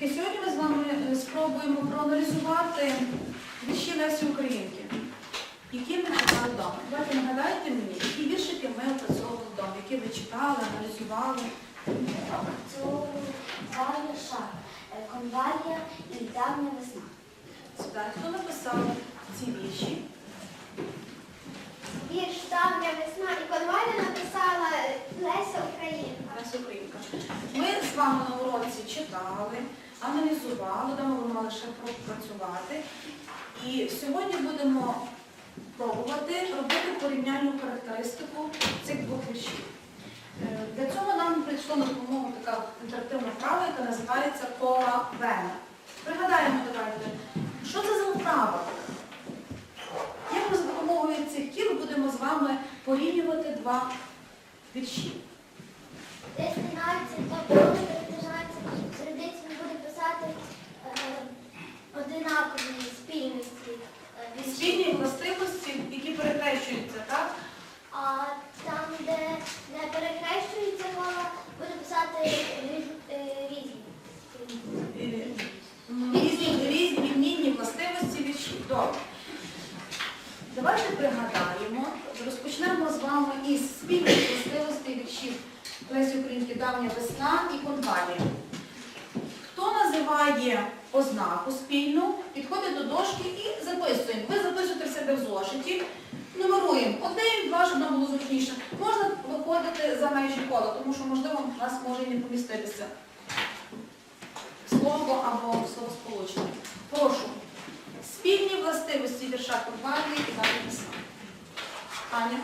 Дітки, сьогодні ми з вами е, спробуємо проаналізувати вірші Лесі Українки, які ми читали вдома. Давайте нагадайте мені, які віршики ми опрацьовували вдома, які ви читали, аналізували. Шар, е, конвалія і давня весна. Сюди, хто написав ці вірші? Вірш давня весна і конвалія написала Леся Українка. Леся Українка. Ми з вами на уроці читали, аналізували, дома ви мали ще пропрацювати. І сьогодні будемо пробувати робити порівняльну характеристику цих двох віршів. Е, Для цього нам прийшло на допомогу така інтерактивна вправа, яка називається кола Вена. Пригадаємо, давайте, що це за вправа? Як ми за допомогою цих кіл будемо з вами порівнювати два вірші? Десь 13, тобто буде 13, середиці ми будемо писати е, одинакові спільності. е, вірші. Спільні властивості, які перехрещуються, так? А там, де не перехрещується кола, буде писати різ- е, різні. Е, м, Різні, різні відмінні властивості віршів. Добре. Давайте пригадаємо, розпочнемо з вами із спільних властивостей віршів Лесі Українки Давня весна і конвалія. Хто називає ознаку спільну, підходить до дошки і записуємо. Ви записуєте в себе в зошиті, нумеруємо один, два, щоб нам було зручніше. Можна виходити за межі кола, тому що, можливо, в нас може і не поміститися слово або словосполучення. Прошу. Спільні властивості вірша конвалії і далі весна. Аня?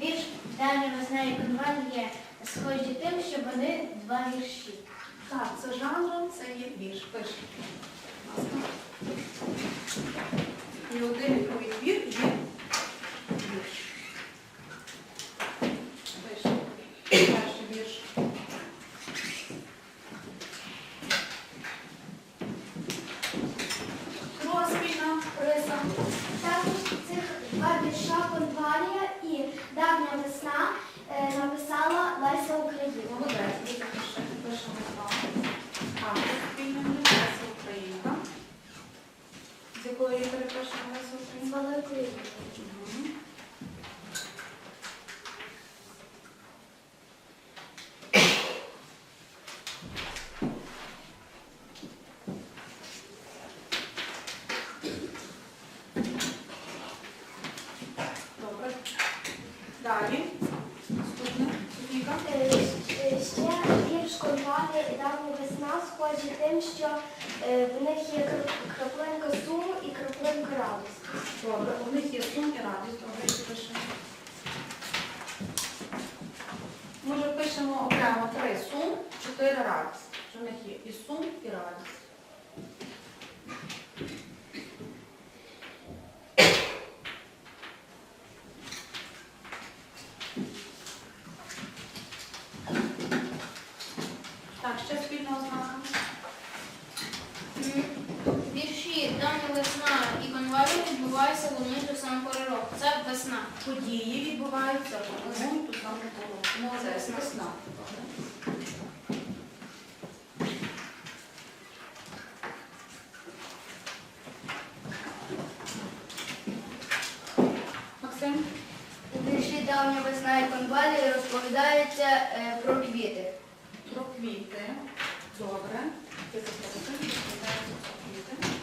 Вірш давня весна і є схожі тим, що вони два вірші. Так, це жанром, це є вірш. Пиши. І один відповідь вір є вірш. Пиши. Перший вірш. Друга спільна риса. Також цих два вірша конвалія і давня весна е, написала Леся Україна. Молодець, дуже пише. Пишемо з вами. А, спільна Леся Українка. З якої літери пишемо Леся З Українка? великої. Мгм. Добре. Далі. Наступне. Софійка. Е, е, Ще вірш конвалія і давня весна схожі тим, що е, в них є краплинка суму і краплинка радості. Добре. У них є сум і радість. Добре, пишемо. Може, пишемо окремо три сум, чотири радість. Що в них є і сум, і радість. Так, спільна ознака. Вірші давня весна і конвалія відбуваються в одну ту саму пору року. Це весна. Події відбуваються в одну ту саму пору. Молодець, весна. Максим? Вірші давня весна і конвалія розповідаються е, про квіти. Про квіти. Добре. Записуй. Розповідається.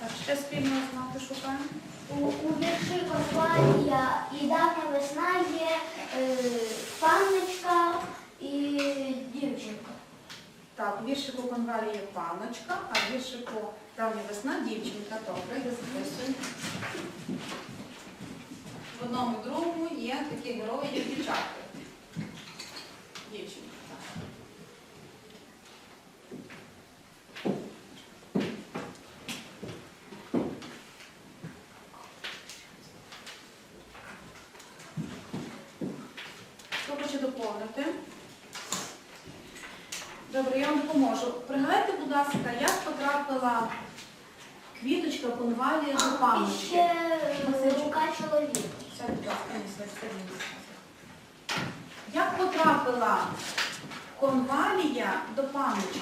Так, ще спільно ознаки шукаємо. У, у вірші конвалія і давня весна є е, панночка. Так, віршику конвалі є паночка, а віршику давня весна дівчинка. Добре, я записую. В одному другому є такі герої, як дівчатки. Дівчинка. Хто хоче доповнити? Добре, я вам допоможу. Пригадайте, будь ласка, як потрапила квіточка конвалія до І ще е, рука чоловіка. Сядь, будь ласка, ні, сядь, сядь. Як потрапила конвалія до пам'яті?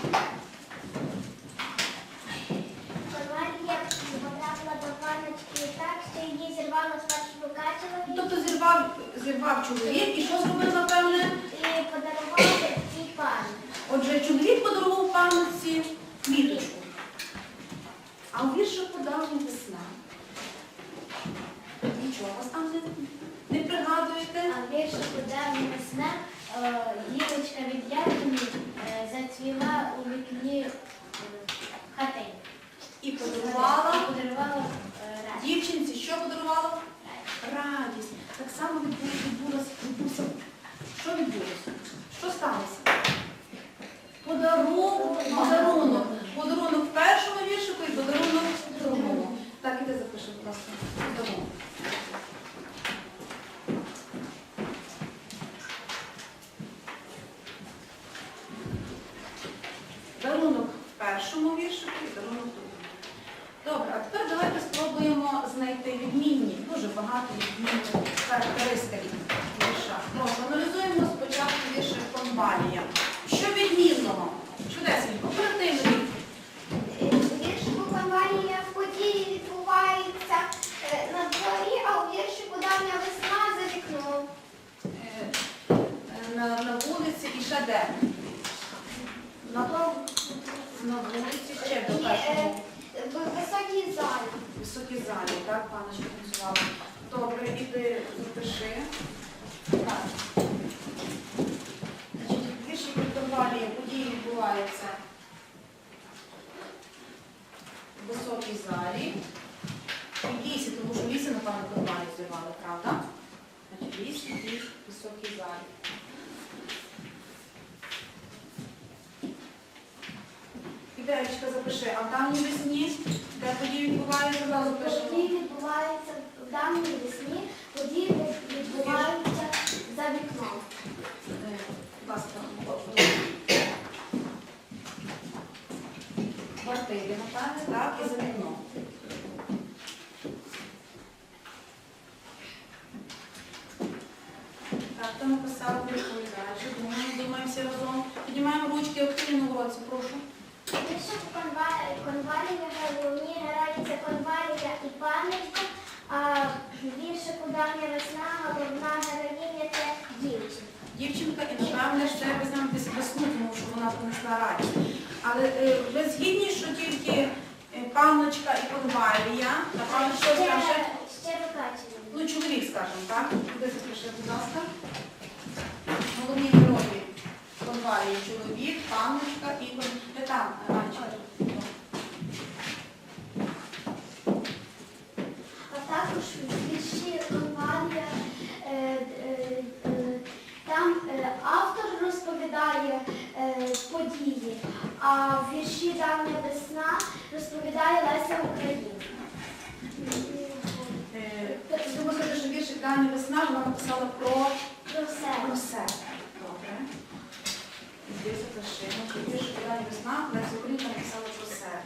Конвалія потрапила до паночки так, що її зірвало спершу рука чоловіка Тобто зірвав, зірвав чоловік і що зробив, напевне? і подарували цій пані. Отже, чоловік подарував пам'ятці квіточку. А у вірші подавні весна. Нічого вас там не, не пригадуєте? А вірш «Давня весна» е, гілочка від яблуні е, зацвіла у вікні е, хати. І подарувала І подарувала е, радість. дівчинці, що подарувала? Радість. Так само відбу- відбулося. Що відбулося? Що сталося? Подарунок, подарунок. Подарунок в першому віршику і подарунок в другому. Так, іди запиши, будь ласка. Подарунок. Дарунок в першому віршику і дарунок в другому. Добре, а тепер давайте спробуємо знайти відмінні, дуже багато відмінних характеристик вірша. Прошу, аналізуємо спочатку вірші конвалія. Що відмінного? Чудесненько, оперативно. Віршику Конвалія в події відбувається е, на дворі, а у віршику давня весна за вікном. Е, е, На, на вулиці і ще де? На, на вулиці ще до І, е, першого. В високій залі. Високі залі, так, паночка танцювала. Добре, іди запиши. Так. Значить, вірші конвалії події відбуваються в високій залі. В лісі, тому що лісі, напевно, конвалії зірвали, правда? Значить, ліс і високій залі. Ідеєчка запиши, а в давній весні, де події відбуваються, зразу пишемо. Події відбуваються в даній весні, події відбуваються за вікном. Квартири, напевне. Так, конвалія і панелька, а віршику давня весна головна героїня це дівчинка. Дівчинка, і напевне, ще ви знаєте весну, тому що вона принесла радість. Але е, ви згідні, що тільки е, панночка і конвалія, напевно, що Ще, скаже, ще викачені. ну чоловік, скажімо, так? Куди запиши, будь ласка? Головні герої. Конвалії, чоловік, панночка і кон- Е, там, е, Анечка. А також в вірші конвалія е, е, е, там е, автор розповідає е, події, а в вірші Давня весна скажу, що віршик Дані весна вона написала про Про себе. Про все. Добре. Вірш Дані весна, Леся Українка написала про себе.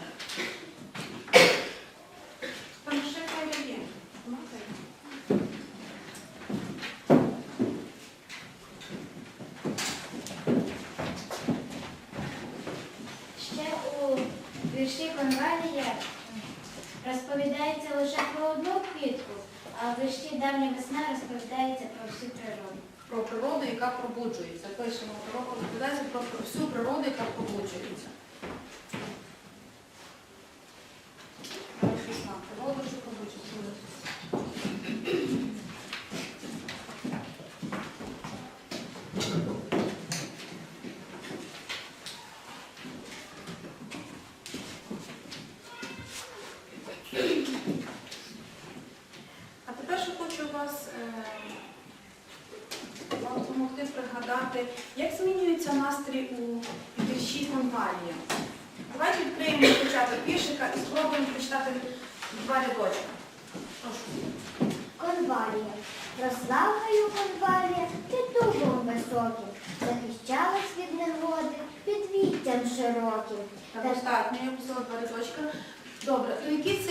Там ще хай є. Ну, хай. Ще у вірші Конвалія розповідається лише про одну квітку, а в вірші Давня весна розповідається про природу. Про природу, яка пробуджується. Пишемо про про всю природу, яка пробуджується. Весна. Природу, що пробуджується. А тепер ще хочу вас е, вам допомогти пригадати, як змінюється настрій у вірші Давайте відкриємо початок віршика і спробуємо прочитати два рядочка. Прошу. Конвалія. Росла в гаю конвалія під дубом високим, захищалась від негоди під віттям широким. Так, Та достатньо, я писала два рядочка. Добре, то який це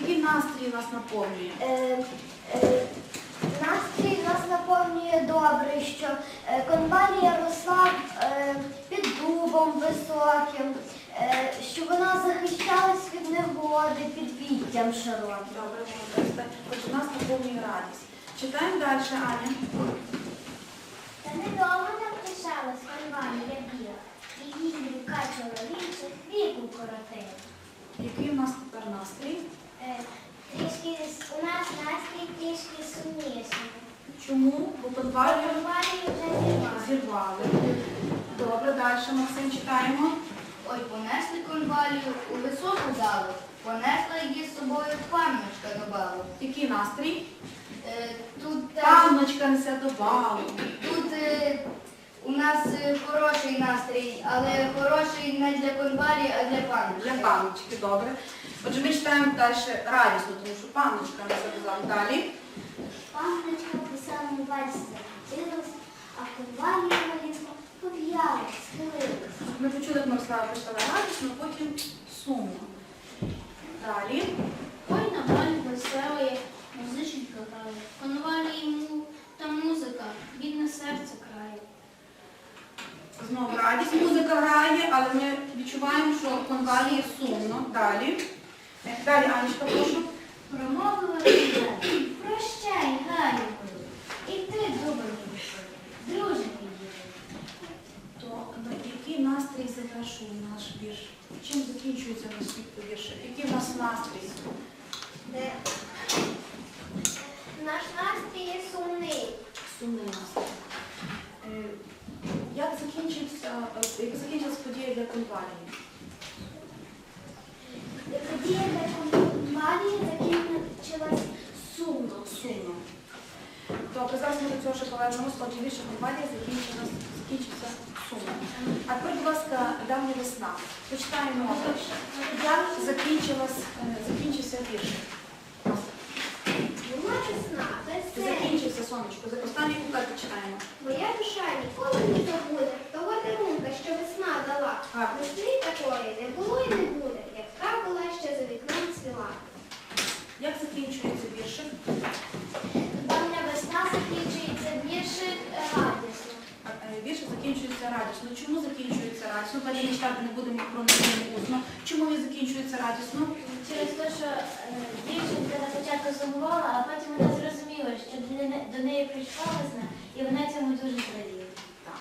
який настрій нас наповнює? Е, е, Настрій нас наповнює добре, що е, конвалія росла е, під дубом високим, е, що вона захищалась від негоди під віттям широким. Добре, молодець. Так, Отже, нас наповнює радість. Читаємо далі, Аня. Та недовго там тишалась конвалія біла, її ріка чоловічих віку коротила. Який у нас тепер настрій? Е, Трішки у нас настрій трішки сумніший. Чому? Бо конвалію Конвалію вже зірвали. зірвали. Добре, далі, Максим, читаємо. Ой, понесли конвалію у високу залу, понесла її з собою панночка до балу. Який настрій? Е, Тут, теж- Панночка несе до балу. тут е, у нас е, хороший настрій, але хороший не для конвалії, а для панночки. Для панночки, добре. Отже, ми читаємо далі радісно, тому що панночка несе до балу. Далі. Панночка писала вальс закрутилась, а конвалія валізно пов'ялась, схилилась. Ми почули, як Мирослава прочитала радісно, потім сумно. Далі. Ой, на баль веселої, музиченька грає. конвалі йому та музика, бідне серце крає. Знову радість. Музика грає, але ми відчуваємо, що конвалії сумно. Далі. Е, Далі, Анечка, прошу. Промовила тебе. прощай, Галю мою, і ти, добрий душою, друже мій. То на який настрій наш вірш? Чим закінчується наш вірш? Який в нас настрій? Де? Наш настрій є сумний. Сумний настрій. Е, Як закінчився, е, як закінчилась подія для конвалії? Подія для конвалії закінчилась сумно. Сумно. Добре, зараз ми до цього ще повернемось. Отже, вірш конвалії закінчилась, закінчився сумно. А тепер, будь ласка, давня весна. Почитаємо. Як закінчилась, е, закінчився вірш? Була весна. Закінчився сонечко. За останній куплет читаємо. Моя душа ніколи не забуде того дарунка, що весна дала. Весни такої не було і не буде, як та була ще за вікном цвіла. Як закінчується віршик? Давня весна закінчується віршик радісно. А, е, Віршик закінчується радісно. Чому закінчується радісно? Далі ми читати не будемо про неї усно. Чому він закінчується радісно? Через те, що е, дівчинка на початку сумувала, а потім вона зрозуміла, що до не- до неї прийшла весна, і вона цьому дуже зраділа. Так.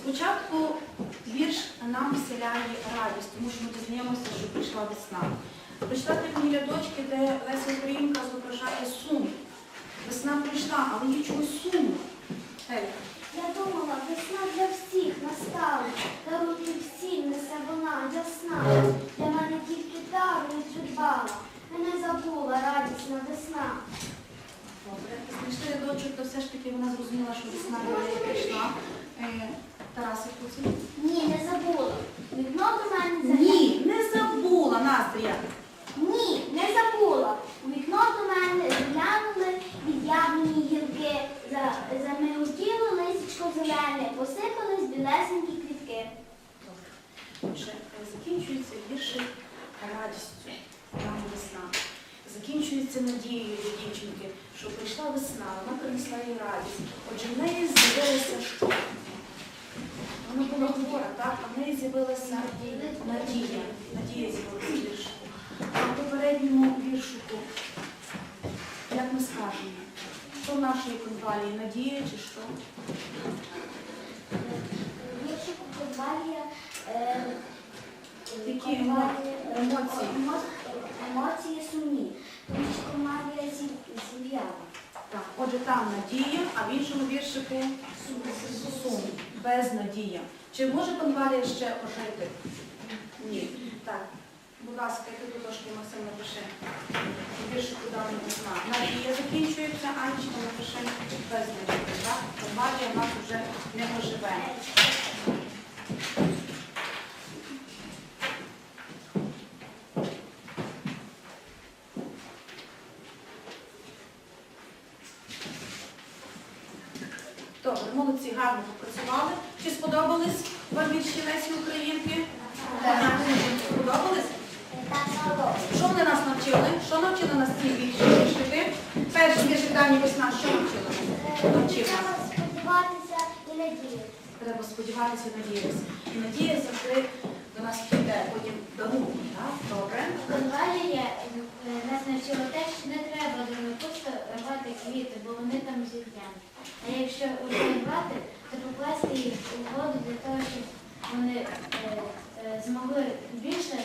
Спочатку вірш нам вселяє радість, тому що ми дізнаємося, що прийшла весна. Прочитати мені рядочки, де Леся Українка зображає сум. Весна прийшла, але є чогось сумно. Елька. Я думала, весна для всіх настала, дарунки всім несе вона ясна. Для мене тільки дару не придбала, мене забула радісна весна. Добре. Знайшли рядочок, то все ж таки вона зрозуміла, що весна до неї прийшла. Е, Тарасик, Куцин. Ні, не забула. Вікно до мене. Ні, не забула, Настрія. Ні, не забула. У вікно до мене зглянули від ягні гілки, за, замилутіло лисичко зелене, посипались білесенькі квітки. Отже, е, закінчується віршик радістю, там весна. Закінчується надією до дівчинки, що прийшла весна, вона принесла їй радість. Отже, в неї з'явилася що? Вона була хвора, так? А в неї з'явилася надія. Надія з'явилася в віршику. А в попередньому віршику, як ми скажемо, що в нашій конвалії? Надія чи що? Віршику подвалія е, Які емоції? Емоції сумні. Тому що комарія зів'яла. Так, отже, там надія, а в іншому віршику сум, безнадія. Чи може конвалія ще ожити? Ні. Так. Будь ласка, ти тут трошки Максим напиши. Віршику давно весна. Надія закінчується, а Анечка напиши безнадія. Так? Конвалія в нас вже не оживе. молодці, гарно попрацювали. Чи сподобались вам вірші Лесі Українки? Сподобались? Що вони нас навчили? Що навчили нас ці вірші віршити? Віршик Весна, що навчили нас? Навчив нас. Треба сподіватися і надіятися. Треба сподіватися і надіятися. І надія завжди до нас прийде, потім до рук. Так? Добре. Конвалія е, нас навчила те, що не треба дуже просто рвати квіти, бо вони там зів'януть. А якщо рвати, то покласти їх у воду для того, щоб вони е, е, змогли більше